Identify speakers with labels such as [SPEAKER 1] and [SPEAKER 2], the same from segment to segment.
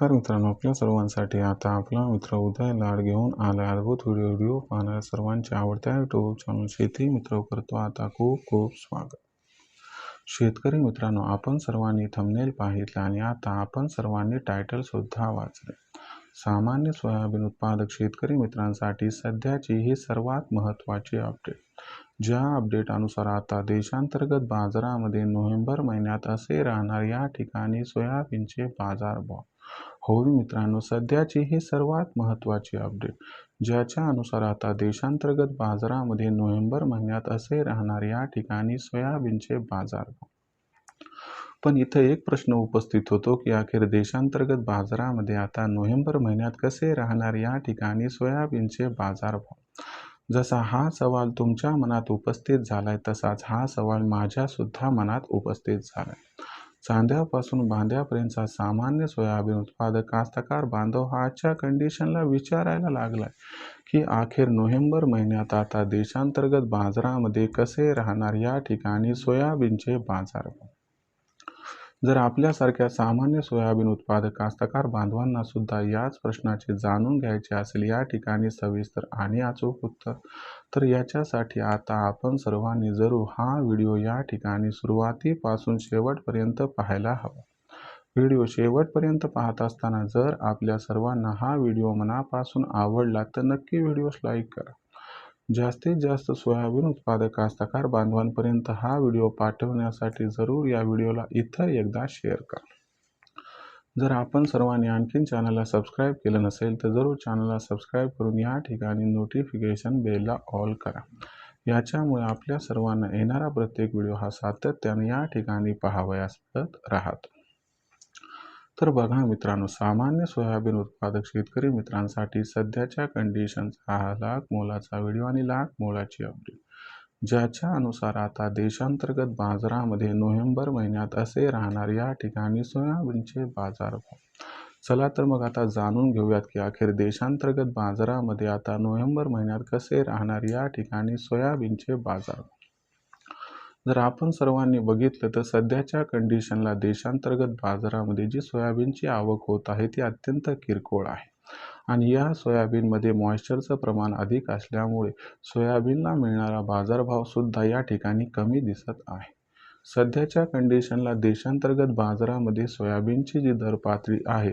[SPEAKER 1] नमस्कार मित्रांनो आपल्या सर्वांसाठी आता आपला मित्र उदय लाड घेऊन आला अद्भुत व्हिडिओ व्हिडिओ पाहणाऱ्या सर्वांच्या आवडत्या यूट्यूब चॅनल शेती मित्र करतो. आता खूप खूप स्वागत. शेतकरी मित्रांनो आपण सर्वांनी थंबनेल पाहितले आणि आता आपण सर्वांनी टायटल सुद्धा वाचले. सामान्य सोयाबीन उत्पादक शेतकरी मित्रांसाठी सध्याची ही सर्वात महत्त्वाची अपडेट ज्या अपडेटनुसार आता देशांतर्गत बाजारामध्ये नोव्हेंबर महिन्यात असे राहणार या ठिकाणी सोयाबीनचे बाजारभाव होय मित्रांनो सध्याची ही सर्वात महत्त्वाची अपडेट ज्याच्या अनुसार आता देशांतर्गत बाजारामध्ये नोव्हेंबर महिन्यात असे राहणार या ठिकाणी सोयाबीनचे बाजार पण इथं एक प्रश्न उपस्थित होतो की अखेर देशांतर्गत बाजारामध्ये आता नोव्हेंबर महिन्यात कसे राहणार या ठिकाणी सोयाबीनचे बाजारभाव जसा हा सवाल तुमच्या मनात उपस्थित झालाय तसाच हा सवाल माझ्यासुद्धा मनात उपस्थित झालाय. चांद्यापासून बांध्यापर्यंतचा सामान्य सोयाबीन उत्पादक कास्तकार बांधव हा आजच्या कंडिशनला विचारायला लागलाय की अखेर नोव्हेंबर महिन्यात आता देशांतर्गत बाजारामध्ये कसे राहणार या ठिकाणी सोयाबीनचे बाजार? जर आपल्यासारख्या सामान्य सोयाबीन उत्पादक कास्तकार बांधवांना सुद्धा याच प्रश्नाचे जाणून घ्यायचे असेल या ठिकाणी सविस्तर आणि अचूक उत्तर तर याच्यासाठी आता आपण सर्वांनी जरूर हा व्हिडिओ या ठिकाणी सुरुवातीपासून शेवटपर्यंत पाहायला हवा. व्हिडिओ शेवटपर्यंत पाहत असताना जर आपल्या सर्वांना हा व्हिडिओ मनापासून आवडला तर नक्की व्हिडिओस लाईक करा. जास्तीत जास्त सोयाबीन उत्पादक कास्तकार बांधवांपर्यंत हा व्हिडिओ पाठवण्यासाठी जरूर या व्हिडिओला इथं एकदा शेअर करा. जर आपण सर्वांनी आणखीन चॅनलला सबस्क्राईब केलं नसेल तर जरूर चॅनलला सबस्क्राईब करून या ठिकाणी नोटिफिकेशन बेलला ऑल करा. याच्यामुळे आपल्या सर्वांना येणारा प्रत्येक व्हिडिओ हा सातत्याने या ठिकाणी पाहावयास राहतो. तर बघा मित्रांनो सामान्य सोयाबीन उत्पादक शेतकरी मित्रांसाठी सध्याच्या कंडिशनचा हा लाख मोलाचा व्हिडिओ आणि लाख मोलाची अपडेट ज्याच्या अनुसार आता देशांतर्गत बाजारामध्ये नोव्हेंबर महिन्यात असे राहणार या ठिकाणी सोयाबीनचे बाजारभाव चला तर मग आता जाणून घेऊयात की अखेर देशांतर्गत बाजारामध्ये आता नोव्हेंबर महिन्यात कसे राहणार या ठिकाणी सोयाबीनचे बाजार जर आपण सर्वांनी बघितलं तर सध्याच्या कंडिशनला देशांतर्गत बाजारामध्ये जी सोयाबीनची आवक होत आहे ती अत्यंत किरकोळ आहे. आणि या सोयाबीनमध्ये मॉइश्चरचं प्रमाण अधिक असल्यामुळे सोयाबीनला मिळणारा बाजारभावसुद्धा या ठिकाणी कमी दिसत आहे. सध्याच्या कंडिशनला देशांतर्गत बाजारामध्ये सोयाबीनची जी दर पातळी आहे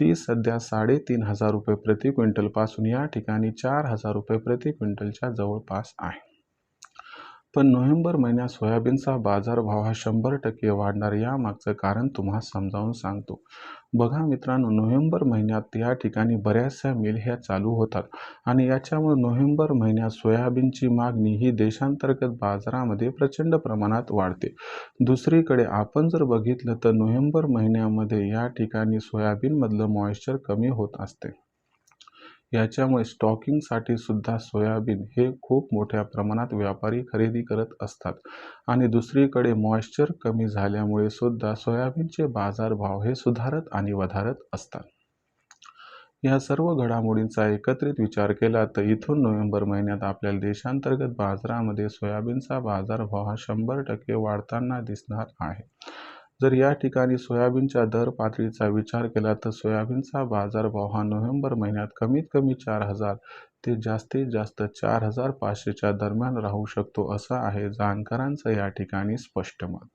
[SPEAKER 1] ती सध्या साडेतीन हजार रुपये प्रति क्विंटलपासून या ठिकाणी चार हजार रुपये प्रति क्विंटलच्या जवळपास आहे. पण नोव्हेंबर महिन्यात सोयाबीनचा बाजारभाव हा शंभर टक्के वाढणार यामागचं कारण तुम्हाला समजावून सांगतो. बघा मित्रांनो नोव्हेंबर महिन्यात या ठिकाणी बऱ्याचशा मिल ह्या चालू होतात आणि याच्यामुळे नोव्हेंबर महिन्यात सोयाबीनची मागणी ही देशांतर्गत बाजारामध्ये प्रचंड प्रमाणात वाढते. दुसरीकडे आपण जर बघितलं तर नोव्हेंबर महिन्यामध्ये या ठिकाणी सोयाबीनमधलं मॉइश्चर कमी होत असते. याच्यामुळे स्टॉकिंगसाठी सुद्धा सोयाबीन हे खूप मोठ्या प्रमाणात व्यापारी खरेदी करत असतात. आणि दुसरीकडे मॉइश्चर कमी झाल्यामुळे सुद्धा सोयाबीनचे बाजारभाव हे सुधारत आणि वधारत असतात. या सर्व घडामोडींचा एकत्रित विचार केला तर इथून नोव्हेंबर महिन्यात आपल्याला देशांतर्गत बाजारामध्ये सोयाबीनचा बाजारभाव हा शंभर टक्के वाढताना दिसणार आहे. जर या ठिकाणी सोयाबीनच्या दर पातळीचा विचार केला तर सोयाबीनचा बाजारभाव हा नोव्हेंबर महिन्यात कमीत कमी चार हजार ते जास्तीत जास्त चार हजार पाचशेच्या दरम्यान राहू शकतो असं आहे जाणकारांचं या ठिकाणी स्पष्ट मत.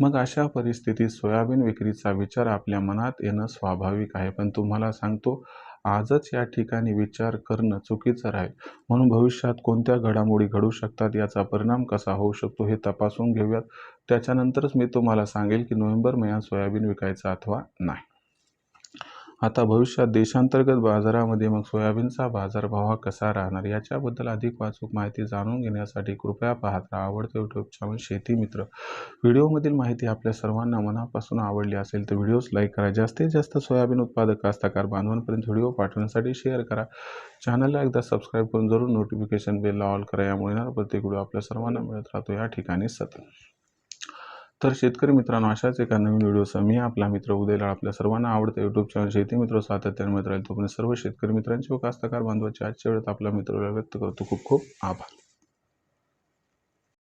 [SPEAKER 1] मग अशा परिस्थितीत सोयाबीन विक्रीचा विचार आपल्या मनात येणं स्वाभाविक आहे पण तुम्हाला सांगतो आजच या ठिकाणी विचार करणं चुकीचं राहील. म्हणून भविष्यात कोणत्या घडामोडी घडू शकतात याचा परिणाम कसा होऊ शकतो हे तपासून घेऊयात. त्याच्यानंतरच मी तुम्हाला सांगेल की नोव्हेंबर महिन्यात सोयाबीन विकायचा अथवा नाही. आता भविष्यात देशांतर्गत बाजारामध्ये मग सोयाबीनचा बाजारभाव हा कसा राहणार? याच्याबद्दल अधिक वाचूक माहिती जाणून घेण्यासाठी कृपया पाहत राहा. आवडतं यूट्यूब चॅनल शेती मित्र. व्हिडिओमधील माहिती आपल्या सर्वांना मनापासून आवडली असेल तर व्हिडिओज लाईक करा. जास्तीत जास्त सोयाबीन उत्पादक कास्ताकार बांधवांपर्यंत व्हिडिओ पाठवण्यासाठी शेअर करा. चॅनलला एकदा सबस्क्राईब करून जरूर नोटिफिकेशन बेलला ऑल करा. यामुळे येणार प्रत्येक व्हिडिओ आपल्या सर्वांना मिळत राहतो. या ठिकाणी सतत. तर शेतकरी मित्रांनो अशाच एका नवीन व्हिडिओसह मी आपला मित्र उदयला आपल्या सर्वांना आवडतं यूट्यूब चॅनल शेती मित्र सातत्याने मित्र राहील. तोपर्यंत सर्व शेतकरी मित्रांची व कास्तकार बांधवाची आजच्या वेळेत आपला मित्र व्यक्त करतो. खूप खूप आभार.